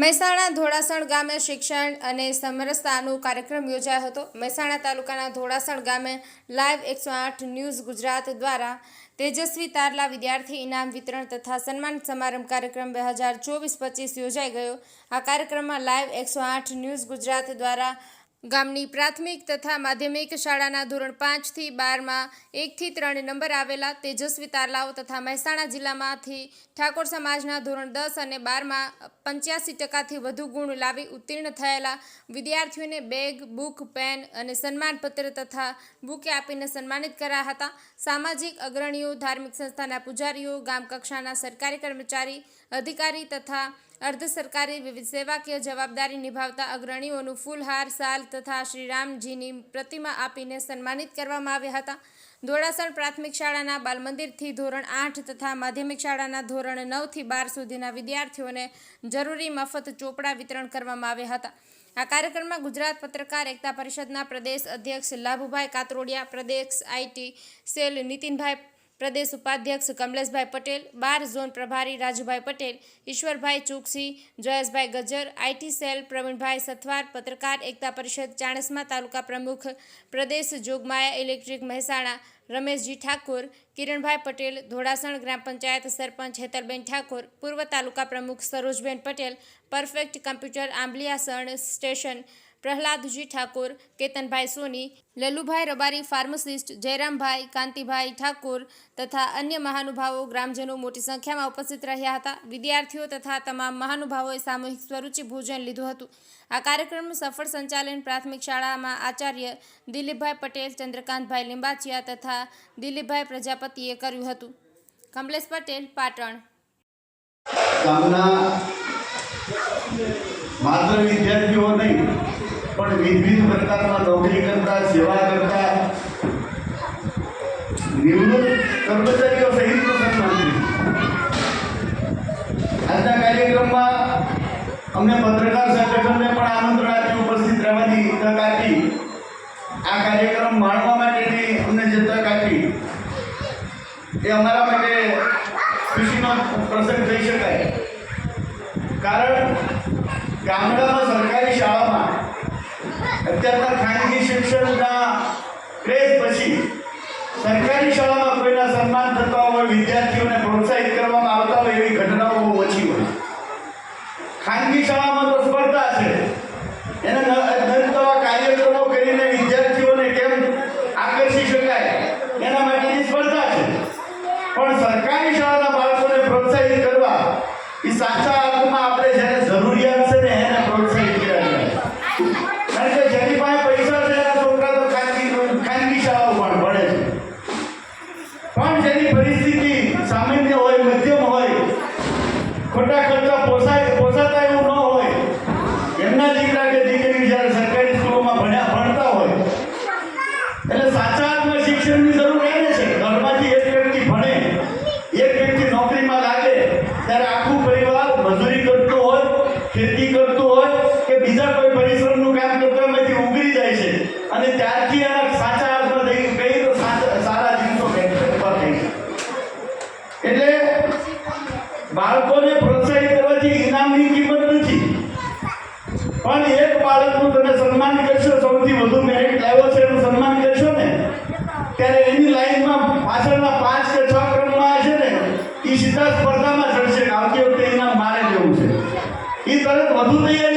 મહેસાણા ધોળાસણ ગામે શિક્ષણ અને સમરસતાનો કાર્યક્રમ યોજાયો હતો. મહેસાણા તાલુકાના ધોળાસણ ગામે લાઈવ એકસો આઠ ન્યૂઝ ગુજરાત દ્વારા તેજસ્વી તારલા વિદ્યાર્થી ઇનામ વિતરણ તથા સન્માન સમારંભ કાર્યક્રમ બે હજાર ચોવીસ પચીસ યોજાઈ ગયો. આ કાર્યક્રમમાં લાઈવ એકસો આઠ ન્યૂઝ ગુજરાત દ્વારા ગામની પ્રાથમિક તથા માધ્યમિક શાળાના ધોરણ પાંચથી બારમાં એકથી ત્રણ નંબર આવેલા તેજસ્વી તારલાઓ તથા મહેસાણા જિલ્લામાંથી ઠાકોર સમાજના ધોરણ દસ અને બારમાં પંચ્યાસી ટકાથી વધુ ગુણ લાવી ઉત્તીર્ણ થયેલા વિદ્યાર્થીઓને બેગ, બુક, પેન અને સન્માનપત્ર તથા બુકે આપીને સન્માનિત કર્યા હતા. સામાજિક અગ્રણીઓ, ધાર્મિક સંસ્થાના પૂજારીઓ, ગામ કક્ષાના સરકારી કર્મચારી, અધિકારી તથા અર્ધ સરકારી વિવિધ સેવાકીય જવાબદારી નિભાવતા અગ્રણીઓનું ફૂલહાર સાલ તથા શ્રીરામજીની પ્રતિમા આપીને સન્માનિત કરવામાં આવ્યા હતા. ધોળાસણ પ્રાથમિક શાળાના બાલમંદિરથી ધોરણ આઠ તથા માધ્યમિક શાળાના ધોરણ નવથી બાર સુધીના વિદ્યાર્થીઓને જરૂરી મફત ચોપડા વિતરણ કરવામાં આવ્યા હતા. આ કાર્યક્રમમાં ગુજરાત પત્રકાર એકતા પરિષદના પ્રદેશ અધ્યક્ષ લાભુભાઈ કાતરોડિયા, પ્રદેશ આઈટી સેલ નીતિનભાઈ પ્રદેશ ઉપાધ્યક્ષ કમલેશભાઈ પટેલ, બાર ઝોન પ્રભારી રાજુભાઈ પટેલ, ઈશ્વરભાઈ ચૂકસી, જયેશભાઈ ગજર આઈટી સેલ પ્રવીણભાઈ સથવાર, પત્રકાર એકતા પરિષદ ચાણસ્મા તાલુકા પ્રમુખ પ્રદેશ જોગમાયા ઇલેક્ટ્રિક મહેસાણા, રમેશજી ઠાકોર, કિરણભાઈ પટેલ, ધોળાસણ ગ્રામ પંચાયત સરપંચ હેતલબેન ઠાકોર, પૂર્વ તાલુકા પ્રમુખ Sarojben Patel, perfect computer Ambaliyasan station Pralhadji Thakor, Ketanbhai Soni, Lalubhai Rabari pharmacist, Jayrambhai, Kantibhai Thakor તથા અન્ય મહાનુભાવો ગ્રામજનો મોટી સંખ્યામાં ઉપસ્થિત રહ્યા હતા. વિદ્યાર્થીઓ તથા તમામ મહાનુભાવોએ સામૂહિક સ્વરૂચિ ભોજન લીધું હતું. આ કાર્યક્રમનું સફળ સંચાલન પ્રાથમિક શાળામાં આચાર્ય દિલીપભાઈ પટેલ, ચંદ્રકાંતભાઈ લિંબાચિયા તથા દિલીપભાઈ પ્રજાપતિએ કર્યું હતું. કમલેશ પટેલ, પાટણ. માત્ર વિદ્યાર્થીઓ નહીં પણ વિવિધ પ્રકારમાં નોકરી કરતા સેવા કરતા નિવૃત્ત કર્મચારીઓ સહિતનું સન્માન થયું આજના કાર્યક્રમમાં અમને પત્રકાર સંગઠનને પણ આમંત્રણ આપ્યું ઉપસ્થિત રહેવાની તક આપી આ કાર્યક્રમ માણવા માટેની અમને જે તક આપી એ અમારા માટે ખુશીનો પ્રસંગ કહી શકાય કારણ ગામડામાં સરકારી શાળામાં અત્યારના ખાનગી શિક્ષણના ક્રેઝ પછી સરકારી શાળામાં કોઈના સન્માન થતા હોય, વિદ્યાર્થીઓને પ્રોત્સાહિત કરવામાં આવતા હોય એવી ઘટનાઓ બહુ ઓછી હોય. ખાનગી શાળામાં તો સ્પર્ધા છે. એને નવા કાર્યક્રમો કરીને વિદ્યાર્થીઓને કેમ આકર્ષી શકાય? એના માટેની સ્પર્ધા છે. પણ સરકારી શાળાના બાળકોને પ્રોત્સાહિત કરવા એ સાચા પણ પરિસ્થિતિ સામાન્ય હોય મધ્યમ હોય ખોટા ખર્ચા પોસાય પોસાતા ઇનામની કિંમત નથી. પણ એક બાળકનું તમે સન્માન કરશો, સૌથી વધુ મેરિટ લાવ્યો છે એનું સન્માન કરશો ને, ત્યારે એની લાઈનમાં પાછળના પાંચ કે છ ક્રમમાં છે ને એ સીધા સ્પર્ધામાં ચડશે. આવતી વખતે એના મારે જવું છે. એ તરત વધુ તૈયારી